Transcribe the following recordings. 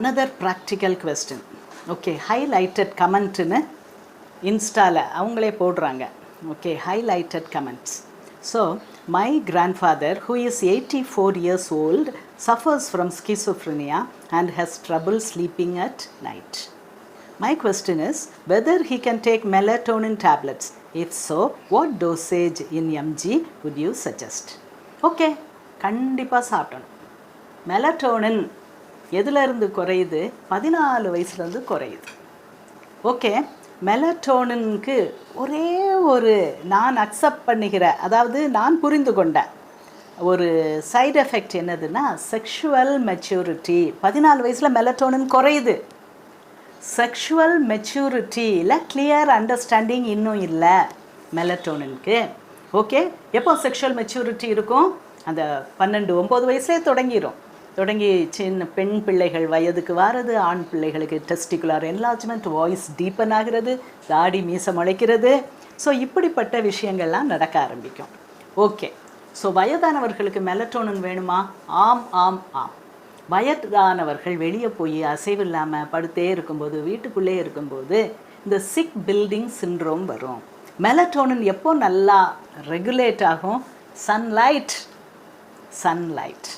another practical question okay highlighted கமெண்ட்டுன்னு இன்ஸ்டாவில் அவங்களே போடுறாங்க okay highlighted comments so my grandfather who is 84 years old suffers from schizophrenia and has trouble sleeping at night my question is whether he can take melatonin tablets if so what dosage in mg would you suggest okay கண்டிப்பாக சாப்பிடணும் melatonin எதுலேருந்து குறையுது? பதினாலு வயசுலேருந்து குறையுது. Okay மெலட்டோனினுக்கு ஒரே ஒரு நான் அக்செப்ட் பண்ணுகிற அதாவது நான் புரிந்து கொண்டேன் ஒரு சைடு எஃபெக்ட் என்னதுன்னா செக்ஷுவல் மெச்சூரிட்டி. பதினாலு வயசில் மெலட்டோனின் குறையுது. செக்ஷுவல் மெச்சூரிட்டியில் கிளியர் அண்டர்ஸ்டாண்டிங் இன்னும் இல்லை மெலட்டோனினுக்கு. ஓகே எப்போ செக்ஷுவல் மெச்சூரிட்டி இருக்கும்? அந்த பன்னெண்டு ஒம்பது வயசுலேயே தொடங்கிடும் தொடங்கி சின்ன பெண் பிள்ளைகள் வயதுக்கு வாரது ஆண் பிள்ளைகளுக்கு டெஸ்டிகுலர் என்லார்ஜ்மெண்ட் வாய்ஸ் டீப்பன் ஆகிறது தாடி மீசம் முளைக்கிறது ஸோ இப்படிப்பட்ட விஷயங்கள்லாம் நடக்க ஆரம்பிக்கும். ஓகே ஸோ வயதானவர்களுக்கு மெலட்டோனன் வேணுமா? ஆம் ஆம் ஆம். வயதானவர்கள் வெளியே போய் அசைவு இல்லாமல் படுத்தே இருக்கும்போது வீட்டுக்குள்ளே இருக்கும்போது இந்த சிக் பில்டிங் சின்ரோம் வரும். மெலட்டோனன் எப்போ நல்லா ரெகுலேட் ஆகும்? சன்லைட் சன்லைட்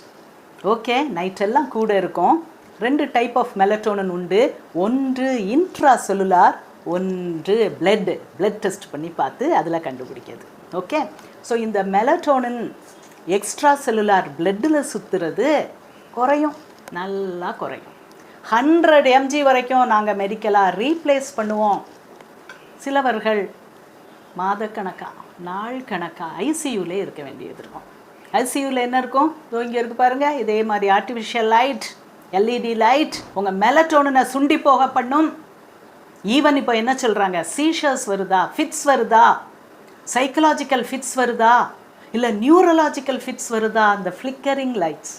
ஓகே நைட்டெல்லாம் கூட இருக்கும். ரெண்டு டைப் ஆஃப் மெலட்டோனன் உண்டு. ஒன்று இன்ட்ரா செல்லுலார் ஒன்று பிளட் பிளட் டெஸ்ட் பண்ணி பார்த்து அதில் கண்டுபிடிக்கிறது. ஓகே ஸோ இந்த மெலட்டோனன் எக்ஸ்ட்ரா செல்லுலார் பிளட்டில் சுற்றுறது குறையும். நல்லா குறையும். ஹண்ட்ரட் எம்ஜி வரைக்கும் நாங்கள் மெடிக்கலாக ரீப்ளேஸ் பண்ணுவோம். சிலவர்கள் மாதக்கணக்காக நாள் கணக்காக ஐசியூலே இருக்க வேண்டியது இருக்கும். ஐசியூவில் என்ன இருக்கும்? இதோ இங்கே இருக்கு பாருங்கள் இதே மாதிரி ஆர்டிஃபிஷியல் லைட் எல்இடி லைட் உங்கள் மெலட்டோனை சுண்டி போக பண்ணும். ஈவன் இப்போ என்ன சொல்கிறாங்க சீஷர்ஸ் வருதா? ஃபிட்ஸ் வருதா? சைக்கலாஜிக்கல் ஃபிட்ஸ் வருதா? இல்லை நியூரலாஜிக்கல் ஃபிட்ஸ் வருதா? அந்த ஃப்ளிக்கரிங் லைட்ஸ்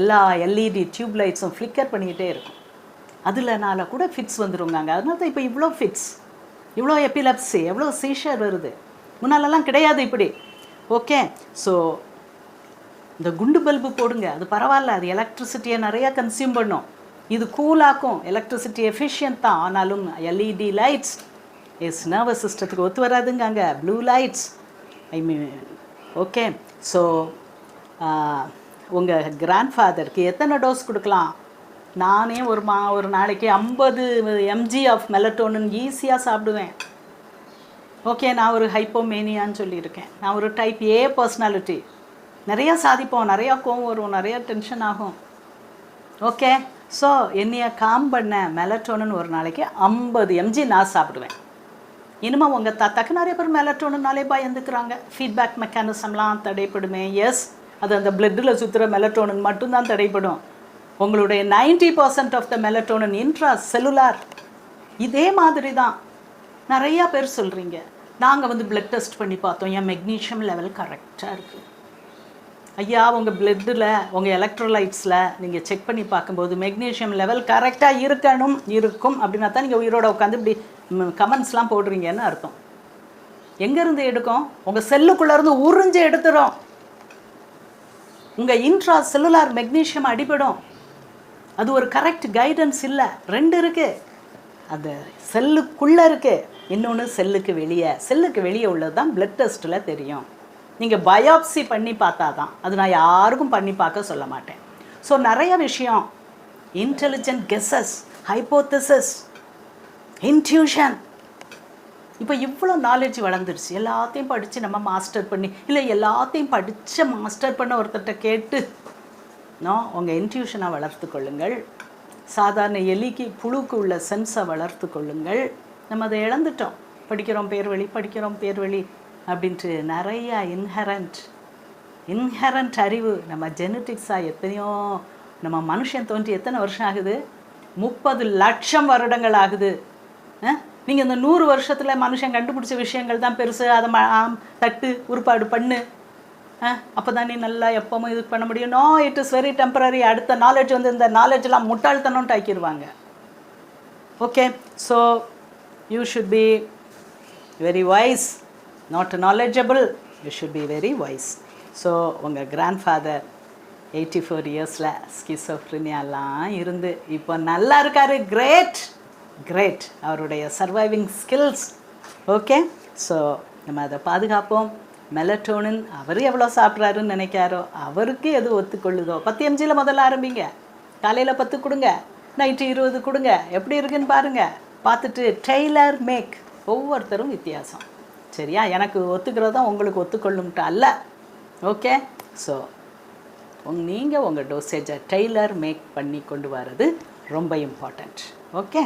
எல்லா எல்இடி டியூப் லைட்ஸும் ஃப்ளிக்கர் பண்ணிக்கிட்டே இருக்கும். அதில்னால கூட ஃபிட்ஸ் வந்துருங்காங்க. அதனால தான் இப்போ இவ்வளோ ஃபிட்ஸ் இவ்வளோ எபிலப்ஸி எவ்வளோ சீஷர் வருது. முன்னாலெல்லாம் கிடையாது இப்படி. ஓகே ஸோ இந்த குண்டு பல்பு போடுங்க. அது பரவாயில்ல அது எலக்ட்ரிசிட்டியை நிறையா கன்சியூம் பண்ணும். இது கூலாக்கும் எலக்ட்ரிசிட்டி எஃபிஷியன்ட் தான். ஆனாலும் எல்இடி லைட்ஸ் எஸ் நர்வஸ் சிஸ்டத்துக்கு ஒத்து வராதுங்காங்க. Blue lights I mean okay so உங்கள் கிராண்ட்ஃபாதருக்கு எத்தனை டோஸ் கொடுக்கலாம்? நானே ஒரு மா ஒரு நாளைக்கு ஐம்பது எம்ஜி ஆஃப் மெலட்டோனன் ஈஸியாக சாப்பிடுவேன். ஓகே நான் ஒரு ஹைப்போமேனியான்னு சொல்லியிருக்கேன். நான் ஒரு டைப் ஏ பர்சனாலிட்டி நிறையா சாதிப்போம் நிறையா கோவம் வரும் நிறையா டென்ஷன் ஆகும். ஓகே ஸோ என்னைய காம் பண்ண மெலட்டோனன் ஒரு நாளைக்கு ஐம்பது எம்ஜி நான் சாப்பிடுவேன். இனிமேல் உங்கள் தாத்தாக்கு நிறைய பேர் மெலட்டோனுனாலே பயந்துக்கிறாங்க. ஃபீட்பேக் மெக்கானிசம்லாம் தடைப்படுமே. எஸ் அது அந்த பிளட்டில் சுற்றுற மெலட்டோனன் மட்டும்தான் தடைப்படும். உங்களுடைய ninety percent of the melatonin intracellular இதே மாதிரி தான் நிறையா பேர் சொல்கிறீங்க நாங்கள் வந்து பிளட் டெஸ்ட் பண்ணி பார்த்தோம். என் மெக்னீஷியம் லெவல் கரெக்டாக இருக்குது ஐயா உங்கள் பிளட்டில் உங்கள் எலக்ட்ரோலைட்ஸில் நீங்கள் செக் பண்ணி பார்க்கும்போது மெக்னீஷியம் லெவல் கரெக்டாக இருக்கணும் இருக்கும். அப்படின்னா தான் நீங்கள் உயிரோட உட்காந்து இப்படி கமெண்ட்ஸ்லாம் போடுறீங்கன்னு அர்த்தம். எங்கேருந்து எடுக்கும்? உங்கள் செல்லுக்குள்ளேருந்து உறிஞ்சு எடுத்துடும் உங்கள் இன்ட்ரா செல்லுலார் மெக்னீஷியம் அடிபடும். அது ஒரு கரெக்ட் கைடன்ஸ் இல்லை. ரெண்டு இருக்குது அது செல்லுக்குள்ளே இருக்குது இன்னொன்று செல்லுக்கு வெளியே. செல்லுக்கு வெளியே உள்ளது தான் பிளட் டெஸ்ட்டில் தெரியும். நீங்கள் பயாப்சி பண்ணி பார்த்தா தான் அது நான் யாருக்கும் பண்ணி பார்க்க சொல்ல மாட்டேன். ஸோ நிறைய விஷயம். இன்டெலிஜென்ட் கெஸஸ் ஹைப்போத்தசஸ் இன்ட்யூஷன் இப்போ இவ்வளோ நாலேஜ் வளர்ந்துருச்சு. எல்லாத்தையும் படித்து நம்ம மாஸ்டர் பண்ணி இல்லை எல்லாத்தையும் படித்த மாஸ்டர் பண்ண ஒருத்தர்கிட்ட கேட்டு நோ உங்கள் இன்ட்யூஷனை வளர்த்து கொள்ளுங்கள். சாதாரண எலிக்கு புழுக்கு உள்ள சென்ஸை வளர்த்து கொள்ளுங்கள். நம்ம அதை இழந்துட்டோம். படிக்கிறோம் பேர் வழி படிக்கிறோம் பேர் வழி அப்படின்ட்டு நிறையா இன்ஹரண்ட் இன்ஹரண்ட் அறிவு. நம்ம ஜெனட்டிக்ஸாக எத்தனையோ நம்ம மனுஷன் தோன்றி எத்தனை வருஷம் ஆகுது? முப்பது லட்சம் வருடங்கள் ஆகுது. நீங்கள் இந்த நூறு வருஷத்தில் மனுஷன் கண்டுபிடிச்ச விஷயங்கள் தான் பெருசு. அதை ம தட்டு உருப்பாடு பண்ணு. அப்போ தான் நீ நல்லா எப்பவும் இது பண்ண முடியும். No it is very temporary அடுத்த நாலேஜ் வந்து இந்த நாலேஜ்லாம் முட்டாள்தனம்ட்டு ஆக்கிடுவாங்க okay so you should be very wise not knowledgeable you should be very wise so உங்கள் கிராண்ட் ஃபாதர் எயிட்டி ஃபோர் இயர்ஸில் ஸ்கிசோஃப்ரினியாலாம் இருந்து இப்போ நல்லா இருக்காரு. கிரேட் கிரேட் அவருடைய சர்வைவிங் ஸ்கில்ஸ் ஓகே ஸோ நம்ம அதை பாதுகாப்போம். மெலட்டோனின் அவர் எவ்வளோ சாப்பிட்றாருன்னு நினைக்காரோ அவருக்கு எது ஒத்துக்கொள்ளுதோ. பத்து எம்ஜியில் முதல்ல ஆரம்பிங்க. காலையில் பத்து கொடுங்க. நைட்டு இருபது கொடுங்க. எப்படி இருக்குன்னு பாருங்கள் பார்த்துட்டு டெய்லர் மேக் ஒவ்வொருத்தரும் வித்தியாசம். சரியா? எனக்கு ஒத்துக்கிறதும் உங்களுக்கு ஒத்துக்கொள்ளும்ட்டு அல்ல. ஓகே? ஸோ உங் நீங்கள் உங்கள் டோசேஜை டெய்லர் மேக் பண்ணி கொண்டு வர்றது ரொம்ப இம்பார்ட்டண்ட் ஓகே